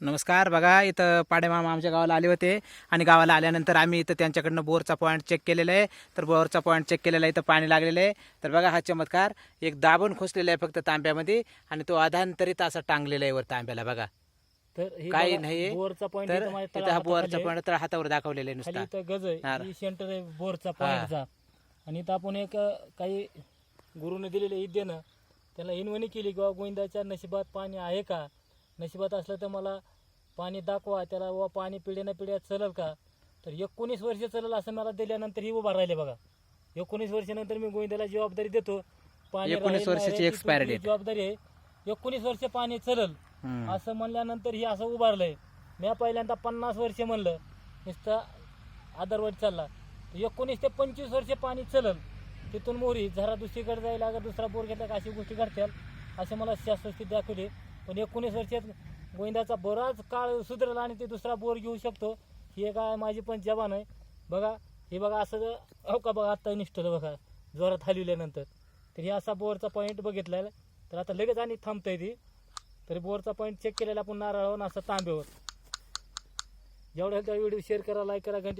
नमस्कार. बघा इथं पाडेमामा आमच्या गावाला आले होते आणि गावाला आल्यानंतर आम्ही इथं त्यांच्याकडनं बोरचा पॉईंट चेक केलेला आहे. तर बोरचा पॉईंट चेक केलेला आहे इथं पाणी लागलेलं आहे. तर बघा हा चमत्कार एक दाबून खोसलेला आहे फक्त तांब्यामध्ये आणि तो अधांतरित असा टांगलेला आहे वर तांब्याला. बघा. तर काही नाहीये. बोरचा पॉईंट तर हा बोरचा. पॉईंट तर हातावर दाखवलेला आहे नुसता. गज. आहे. सेंटर आहे बोरचा पॉईंटचा आणि इथं आपण एक काही गुरुने दिलेले इद्येनं. त्याला हिनवणी केली किंवा गोविंदाच्या नशिबात पाणी आहे का? नशिबात असलं तर मला पाणी दाखवा त्याला व पाणी पिढ्यानं पिढ्या चलल का? तर एकोणीस वर्ष चलल असं मला दिल्यानंतर ही उभा राहिले बघा. एकोणीस वर्षानंतर मी गोविंदाला जबाबदारी देतो. पाणी 19 राहील नाही वर्षाची. जबाबदारी आहे. एकोणीस वर्ष पाणी चलल. असं म्हणल्यानंतर ही असं उभारलंय. मी पहिल्यांदा पन्नास वर्ष म्हणलं. नुसतं आदरवाडी चालला. एकोणीस ते पंचवीस वर्ष पाणी चलल. तिथून मोरी जरा दुसरीकडे जायला अगर दुसरा बोर घेतला का अशी गोष्टी घडतील असे मला शास्त्रस्थिती दाखवली. पण एकोणीस वर्षात गोविंदाचा बराच काळ सुधरला आणि ते दुसरा बोर घेऊ शकतो. ही एक आहे माझी पण जबान आहे. बघा हे बघा असं हो का बघा आत्ता निष्ठलं बघा जोरात हलविल्यानंतर. तर हे असा बोरचा पॉईंट बघितलेला तर आता लगेच आणि थांबतंय ती. तरी बोरचा पॉईंट चेक केलेला आपण नारळावर असं तांब्यावर. जेवढं व्हिडिओ शेअर करा लाईक करा घंटी